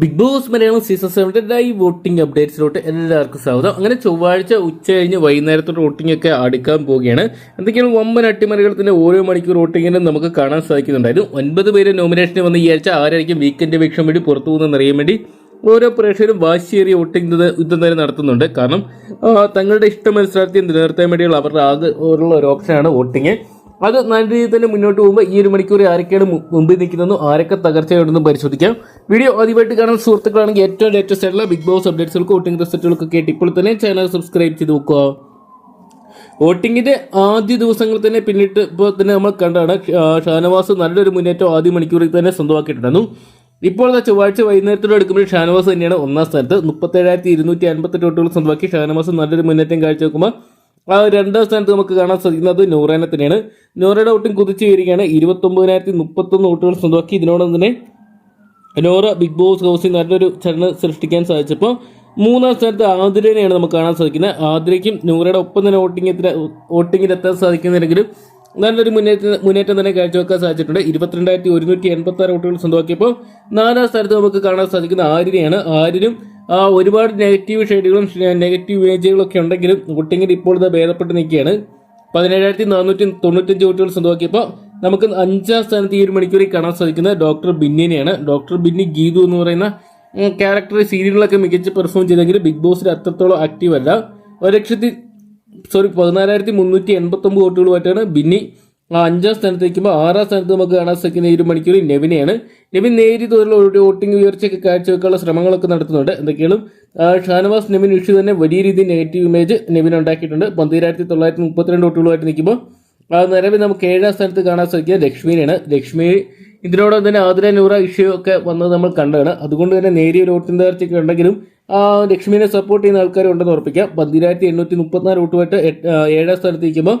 Big boss Malayalam season സെവന്റെ voting അപ്ഡേറ്റ്സിലോട്ട് എല്ലാവർക്കും സ്വാഗതം. അങ്ങനെ ചൊവ്വാഴ്ച ഉച്ച കഴിഞ്ഞ് വൈകുന്നേരത്തോട്ട് വോട്ടിംഗ് ഒക്കെ അടുക്കാൻ പോവുകയാണ്. എന്തൊക്കെയാണ് വമ്പൻ അട്ടിമറികളത്തിന്റെ ഓരോ മണിക്കൂർ വോട്ടിങ്ങിനും നമുക്ക് കാണാൻ സാധിക്കുന്നുണ്ടായിരുന്നു ഒൻപത് പേര് നോമിനേഷന് വന്ന് ഈ ആഴ്ച ആരായിരിക്കും വീക്കെൻഡ് വീക്ഷം വേണ്ടി പുറത്തു പോകുന്നതെന്ന് അറിയാൻ വേണ്ടി ഓരോ പ്രേക്ഷകരും വാശിയേറിയ വോട്ടിംഗ് യുദ്ധം തന്നെ നടത്തുന്നുണ്ട്. കാരണം തങ്ങളുടെ ഇഷ്ട മത്സരാർത്ഥിയെ നിലനിർത്താൻ വേണ്ടിയുള്ള അവരുടെ ആകെ ഉള്ള ഒരു ഓപ്ഷനാണ് വോട്ടിങ് അത് നല്ല രീതിയിൽ തന്നെ മുന്നോട്ട് പോകുമ്പോൾ ഈ ഒരു മണിക്കൂർ ആരൊക്കെയാണ് മുമ്പിൽ നിൽക്കുന്നതെന്നും ആരൊക്കെ തകർച്ചയുണ്ടെന്നും പരിശോധിക്കാം. വീഡിയോ ആദ്യമായിട്ട് കാണാൻ സുഹൃത്തുക്കളാണെങ്കിൽ ഏറ്റവും ലേറ്റസ്റ്റ് ആയിട്ടുള്ള ബിഗ് ബോസ് അപ്ഡേറ്റ്സുകൾക്ക് വോട്ടിംഗ് റിസൾട്ടുകൾക്കൊക്കെ കേട്ട് ഇപ്പോൾ തന്നെ ചാനൽ സബ്സ്ക്രൈബ് ചെയ്ത് നോക്കുക വോട്ടിങ്ങിന്റെ ആദ്യ ദിവസങ്ങൾ തന്നെ പിന്നിട്ട് ഇപ്പോൾ തന്നെ നമ്മൾ കണ്ടാണ് ഷാനവാസ് നല്ലൊരു മുന്നേറ്റം ആദ്യ മണിക്കൂറിൽ തന്നെ സ്വന്തമാക്കിയിട്ടുണ്ടായിരുന്നു. ഇപ്പോൾ ചൊവ്വാഴ്ച വൈകുന്നേരത്തോടെ എടുക്കുമ്പോൾ ഷാനവാസ് തന്നെയാണ് ഒന്നാം സ്ഥാനത്ത്. മുപ്പത്തേഴായിരത്തി ഇരുന്നൂറ്റി അൻപത്തെട്ട് വോട്ടുകൾ സ്വന്തമാക്കി ഷാനവാസ് നല്ലൊരു മുന്നേറ്റം കാഴ്ചവെക്കുമ്പോൾ ആ രണ്ടാം സ്ഥാനത്ത് നമുക്ക് കാണാൻ സാധിക്കുന്നത് നൂറേനെ തന്നെയാണ് നൂറയുടെ വോട്ടിംഗ് കുതിച്ചു വരികയാണ് ഇരുപത്തൊമ്പതിനായിരത്തി മുപ്പത്തൊന്ന് വോട്ടുകൾ സ്വന്തമാക്കി. ഇതിനോടൊപ്പം തന്നെ നോറ ബിഗ് ബോസ് ഹൗസിൽ നല്ലൊരു ചലനം സൃഷ്ടിക്കാൻ സാധിച്ചപ്പോൾ മൂന്നാം സ്ഥാനത്ത് ആതിരനെയാണ് നമുക്ക് കാണാൻ സാധിക്കുന്നത്. ആതിരയ്ക്കും നൂറയുടെ ഒപ്പം തന്നെ വോട്ടിംഗ് വോട്ടിങ്ങിൽ എത്താൻ സാധിക്കുന്നില്ലെങ്കിലും നല്ലൊരു മുന്നേറ്റം മുന്നേറ്റം തന്നെ കാഴ്ചവെക്കാൻ സാധിച്ചിട്ടുണ്ട്. ഇരുപത്തിരണ്ടായിരത്തി ഒരുന്നൂറ്റി എൺപത്തി ആറ് വോട്ടുകൾ സ്വന്തമാക്കിയപ്പോൾ നാലാം സ്ഥാനത്ത് നമുക്ക് കാണാൻ സാധിക്കുന്ന ആര്യനെയാണ് ആര്യനും ഒരുപാട് നെഗറ്റീവ് ഷെയ്ഡുകളും നെഗറ്റീവ് വേജുകളും ഒക്കെ ഉണ്ടെങ്കിലും വോട്ടിങ്ങിൽ ഇപ്പോൾ ഇത് ഭേദപ്പെട്ട് നിൽക്കുകയാണ്. പതിനേഴായിരത്തി നാനൂറ്റി തൊണ്ണൂറ്റഞ്ച് വോട്ടുകൾ സ്വന്തമാക്കിയപ്പോൾ നമുക്ക് അഞ്ചാം സ്ഥാനത്ത് ഈ ഒരു മണിക്കൂറിൽ കാണാൻ സാധിക്കുന്ന ഡോക്ടർ ബിന്നിനെയാണ്. ഡോക്ടർ ബിന്നി ഗീതു എന്ന് പറയുന്ന ക്യാരക്ടർ സീരിയലുകളൊക്കെ മികച്ച പെർഫോം ചെയ്തെങ്കിലും ബിഗ് ബോസിൽ അത്രത്തോളം ആക്റ്റീവ് അല്ല. ഒരു ലക്ഷത്തി സോറി പതിനാലായിരത്തി മുന്നൂറ്റി എൺപത്തി ഒമ്പത് വോട്ടുകളുമായിട്ടാണ് ബിന്നി ആ അഞ്ചാം സ്ഥാനത്ത് നിൽക്കുമ്പോൾ ആറാം സ്ഥാനത്ത് നമുക്ക് കാണാൻ സാധിക്കുന്ന ഒരു മണിക്കൂർ നെവിനെയാണ്. നെവിൻ നേരിയ തോതിലുള്ള ഒരു വോട്ടിംഗ് ഉയർച്ചയൊക്കെ കാഴ്ചവെക്കാനുള്ള ശ്രമങ്ങളൊക്കെ നടത്തുന്നുണ്ട്. എന്തൊക്കെയാണ്? ഷാനവാസ് നെവിൻ ഇഷ്യൂ തന്നെ വലിയ രീതിയിൽ നെഗറ്റീവ് ഇമേജ് നെവിൻ ഉണ്ടാക്കിയിട്ടുണ്ട്. പന്തിരായിരത്തി തൊള്ളായിരത്തി മുപ്പത്തിരണ്ട് വോട്ടുകളുമായിട്ട് നിൽക്കുമ്പോൾ ആ നിലവിൽ നമുക്ക് ഏഴാം സ്ഥാനത്ത് കാണാൻ സാധിക്കുക ലക്ഷ്മിനെയാണ്. ലക്ഷ്മി ഇതിനോടൊപ്പം തന്നെ ആതിര നൂറ ഇഷ്യൂ ഒക്കെ വന്നത് നമ്മൾ കണ്ടതാണ് അതുകൊണ്ട് തന്നെ നേരിയ ഒരു വോട്ടിംഗ് തകർച്ചയൊക്കെ ഉണ്ടെങ്കിലും ആ ലക്ഷ്മിനെ സപ്പോർട്ട് ചെയ്യുന്ന ആൾക്കാർ ഉണ്ടെന്ന് ഉറപ്പിക്കാം. പന്തിരായിരത്തി എണ്ണൂറ്റി മുപ്പത്തിനാല് വോട്ടുമായിട്ട് ഏഴാം സ്ഥാനത്ത് നിൽക്കുമ്പോൾ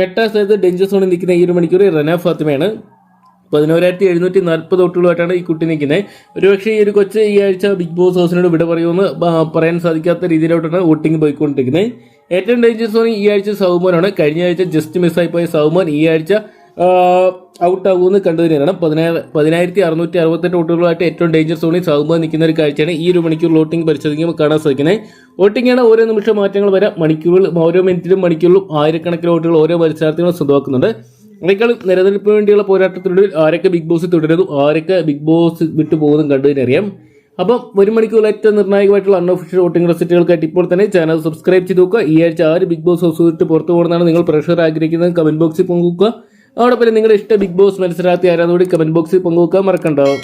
എട്ടാം സ്ഥാനത്ത് ഡെഞ്ചർ സോണിൽ നിൽക്കുന്ന ഈ ഒരു മണിക്കൂർ റന ഫാത്തിമയാണ്. പതിനോരായിരത്തി എഴുന്നൂറ്റി നാൽപ്പത് തൊട്ടുകളായിട്ടാണ് ഈ കുട്ടി നിൽക്കുന്നത്. ഒരുപക്ഷെ ഈ ഒരു കൊച്ച് ഈ ആഴ്ച ബിഗ് ബോസ് ഹൗസിനോട് വിട പറയുമെന്ന് പറയാൻ സാധിക്കാത്ത രീതിയിലോട്ടാണ് വോട്ടിംഗ് പോയിക്കൊണ്ടിരിക്കുന്നത്. ഏറ്റവും ഡേഞ്ചർ സോൺ ഈ ആഴ്ച സൗമോനാണ് കഴിഞ്ഞ ആഴ്ച ജസ്റ്റ് മിസ്സായി പോയ സൗമോൻ ഈ ആഴ്ച ഔട്ട് ആകുമെന്ന് കണ്ടു പതിനായിരം പതിനായിരത്തി അറുന്നൂറ്റി അറുപത്തെട്ട് വോട്ടുകളായിട്ട് ഏറ്റവും ഡേഞ്ചർ സോണിൽ സൗമോൻ നിൽക്കുന്ന ഒരു കാഴ്ചയാണ് ഈ ഒരു മണിക്കൂർ വോട്ടിംഗ് പരിശോധിക്കുമ്പോൾ കാണാൻ സാധിക്കുന്നത്. വോട്ടിംഗ് ആണ് ഓരോ നിമിഷം മാറ്റങ്ങൾ വരെ മണിക്കൂറിൽ ഓരോ മിനിറ്റിലും മണിക്കൂറിലും ആയിരക്കണക്കിന് വോട്ടുകൾ ഓരോ മത്സരാർത്ഥികളും സ്വന്തമാക്കുന്നുണ്ട്. അതിനേക്കാളും നിലനിൽപ്പിന് വേണ്ടിയുള്ള പോരാട്ടത്തിനൊടുവിൽ ആരൊക്കെ ബിഗ് ബോസ് തുടരുന്നു ആരൊക്കെ ബിഗ് ബോസ് വിട്ടു പോകുന്നതും കണ്ടതിനറിയാം അപ്പം ഒരു മണിക്കൂർ ഏറ്റവും നിർണായകമായിട്ടുള്ള അൺഒഫീഷ്യൽ വോട്ടിംഗ് റിസൾട്ടുകൾക്കായിട്ട് ഇപ്പോൾ തന്നെ ചാനൽ സബ്സ്ക്രൈബ് ചെയ്ത് നോക്കുക. ഈ ആഴ്ച ആര് ബിഗ് ബോസ് ഹൗസ് വിട്ട് പുറത്തു പോകുന്നതാണ് നിങ്ങൾ പ്രഷർ ആഗ്രഹിക്കുന്നത്. കമന്റ് ബോക്സിൽ പങ്കുവെക്കുക. അതോടൊപ്പം നിങ്ങളുടെ ഇഷ്ട ബിഗ് ബോസ് മത്സരാർത്ഥി ആരാന്നുകൂടി കമന്റ് ബോക്സിൽ പങ്കുവെക്കാൻ മറക്കണ്ടാവും